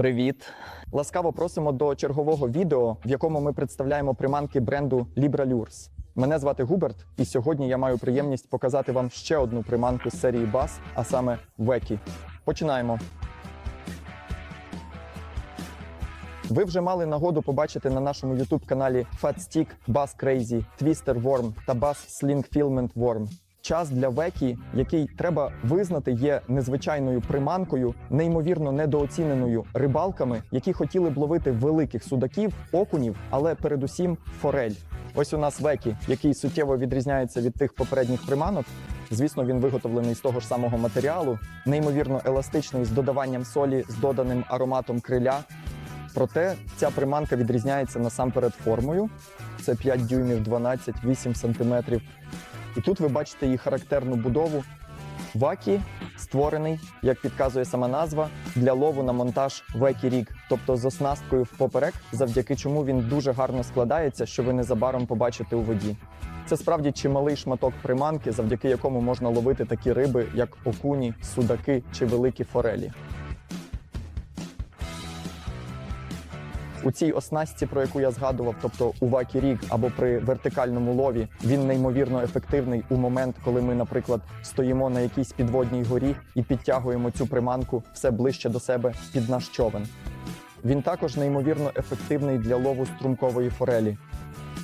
Привіт! Ласкаво просимо до чергового відео, в якому ми представляємо приманки бренду Libra Lures. Мене звати Губерт, і сьогодні я маю приємність показати вам ще одну приманку з серії Bass, а саме Векі. Починаємо. Ви вже мали нагоду побачити на нашому youtube каналі Fat Stick, Bass Crazy, Twister Worm та Bass Sling Filament Worm. Час для векі, який треба визнати, є незвичайною приманкою, неймовірно недооціненою рибалками, які хотіли б ловити великих судаків, окунів, але передусім форель. Ось у нас векі, який суттєво відрізняється від тих попередніх приманок. Звісно, він виготовлений з того ж самого матеріалу, неймовірно еластичний з додаванням солі, з доданим ароматом криля. Проте ця приманка відрізняється насамперед формою. Це 5 дюймів 12-8 сантиметрів. І тут ви бачите її характерну будову. Вакі створений, як підказує сама назва, для лову на монтаж векі рік, тобто з оснасткою впоперек, завдяки чому він дуже гарно складається, що ви незабаром побачите у воді. Це справді чималий шматок приманки, завдяки якому можна ловити такі риби, як окуні, судаки чи великі форелі. У цій оснастці, про яку я згадував, тобто у вакі рік або при вертикальному лові, він неймовірно ефективний у момент, коли ми, наприклад, стоїмо на якійсь підводній горі і підтягуємо цю приманку все ближче до себе під наш човен. Він також неймовірно ефективний для лову струмкової форелі.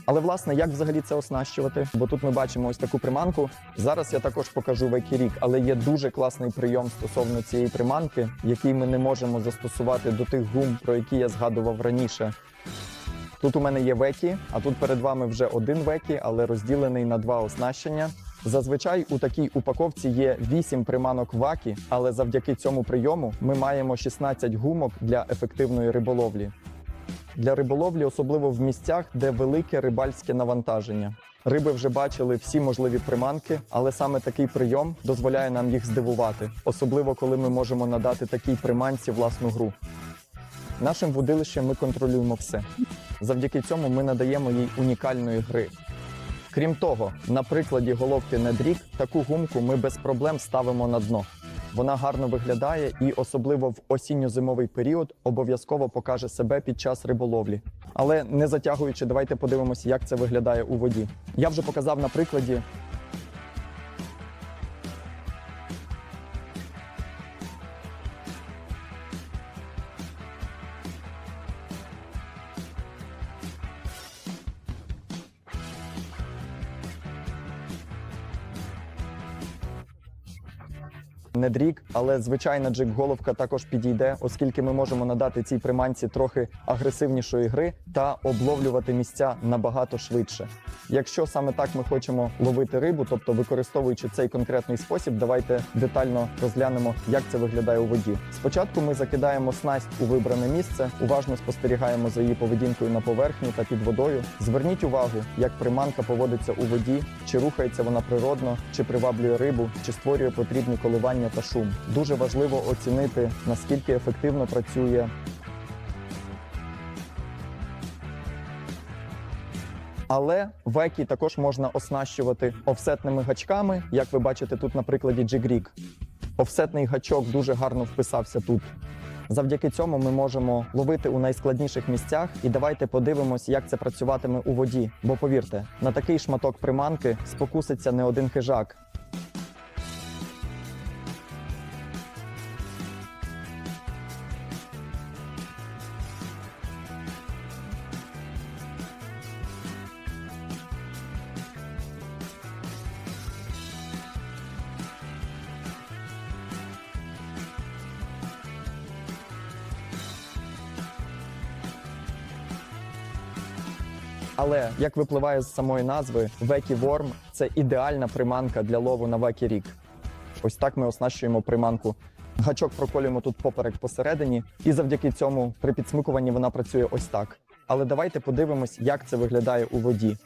Але власне, як взагалі це оснащувати? Бо тут ми бачимо ось таку приманку. Зараз я також покажу векірік, але є дуже класний прийом стосовно цієї приманки, який ми не можемо застосувати до тих гум, про які я згадував раніше. Тут у мене є векі, а тут перед вами вже один векі, але розділений на два оснащення. Зазвичай у такій упаковці є 8 приманок вакі, але завдяки цьому прийому ми маємо 16 гумок для ефективної риболовлі для риболовлі, особливо в місцях, де велике рибальське навантаження. Риби вже бачили всі можливі приманки, але саме такий прийом дозволяє нам їх здивувати, особливо коли ми можемо надати такій приманці власну гру. Нашим вудилищем ми контролюємо все. Завдяки цьому ми надаємо їй унікальної гри. Крім того, на прикладі головки Недрік таку гумку ми без проблем ставимо на дно. Вона гарно виглядає і, особливо в осінньо-зимовий період, обов'язково покаже себе під час риболовлі. Але не затягуючи, давайте подивимося, як це виглядає у воді. Я вже показав на прикладі. Не дрік, але звичайна джик-головка також підійде, оскільки ми можемо надати цій приманці трохи агресивнішої гри та обловлювати місця набагато швидше. Якщо саме так ми хочемо ловити рибу, тобто використовуючи цей конкретний спосіб, давайте детально розглянемо, як це виглядає у воді. Спочатку ми закидаємо снасть у вибране місце, уважно спостерігаємо за її поведінкою на поверхні та під водою. Зверніть увагу, як приманка поводиться у воді, чи рухається вона природно, чи приваблює рибу, чи створює потрібні коливання та шум. Дуже важливо оцінити наскільки ефективно працює. Але векі також можна оснащувати офсетними гачками, як ви бачите тут на прикладі Jig-Rig. Офсетний гачок дуже гарно вписався тут. Завдяки цьому ми можемо ловити у найскладніших місцях, і давайте подивимось, як це працюватиме у воді. Бо повірте, на такий шматок приманки спокуситься не один хижак. Але як випливає з самої назви, Векі Ворм це ідеальна приманка для лову на Векі Рік. Ось так ми оснащуємо приманку. Гачок проколюємо тут поперек посередині, і завдяки цьому при підсмикуванні вона працює ось так. Але давайте подивимось, як це виглядає у воді.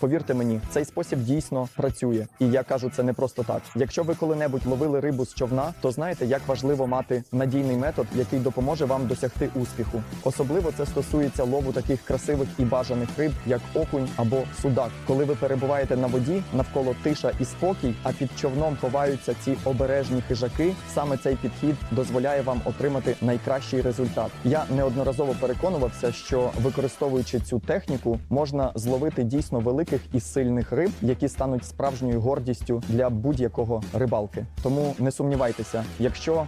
Повірте мені, цей спосіб дійсно працює, і я кажу це не просто так. Якщо ви коли-небудь ловили рибу з човна, то знаєте, як важливо мати надійний метод, який допоможе вам досягти успіху. Особливо це стосується лову таких красивих і бажаних риб, як окунь або судак. Коли ви перебуваєте на воді, навколо тиша і спокій, а під човном ховаються ці обережні хижаки. Саме цей підхід дозволяє вам отримати найкращий результат. Я неодноразово переконувався, що використовуючи цю техніку, можна зловити дійсно великих і сильних риб, які стануть справжньою гордістю для будь-якого рибалки. Тому не сумнівайтеся, якщо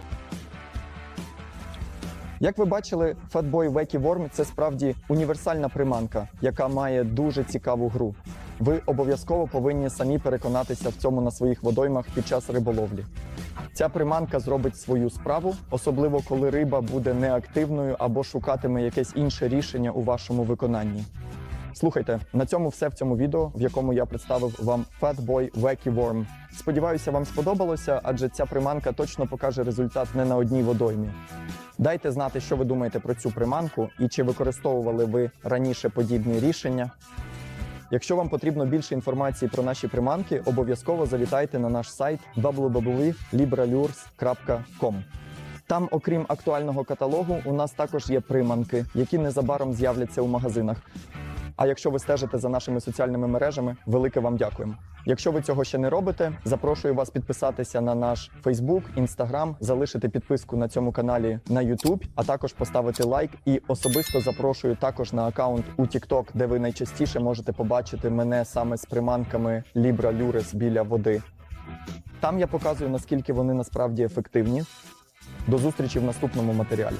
як ви бачили, Fatboy Wacky Worm – це справді універсальна приманка, яка має дуже цікаву гру. Ви обов'язково повинні самі переконатися в цьому на своїх водоймах під час риболовлі. Ця приманка зробить свою справу, особливо коли риба буде неактивною або шукатиме якесь інше рішення у вашому виконанні. Слухайте, на цьому все в цьому відео, в якому я представив вам Fatboy Wacky Worm. Сподіваюся, вам сподобалося, адже ця приманка точно покаже результат не на одній водоймі. Дайте знати, що ви думаєте про цю приманку і чи використовували ви раніше подібні рішення. Якщо вам потрібно більше інформації про наші приманки, обов'язково завітайте на наш сайт www.libralures.com. Там, окрім актуального каталогу, у нас також є приманки, які незабаром з'являться у магазинах. А якщо ви стежите за нашими соціальними мережами, велике вам дякуємо. Якщо ви цього ще не робите, запрошую вас підписатися на наш Facebook, Instagram, залишити підписку на цьому каналі на YouTube, а також поставити лайк. І особисто запрошую також на аккаунт у TikTok, де ви найчастіше можете побачити мене саме з приманками Libra Lures біля води. Там я показую наскільки вони насправді ефективні. До зустрічі в наступному матеріалі.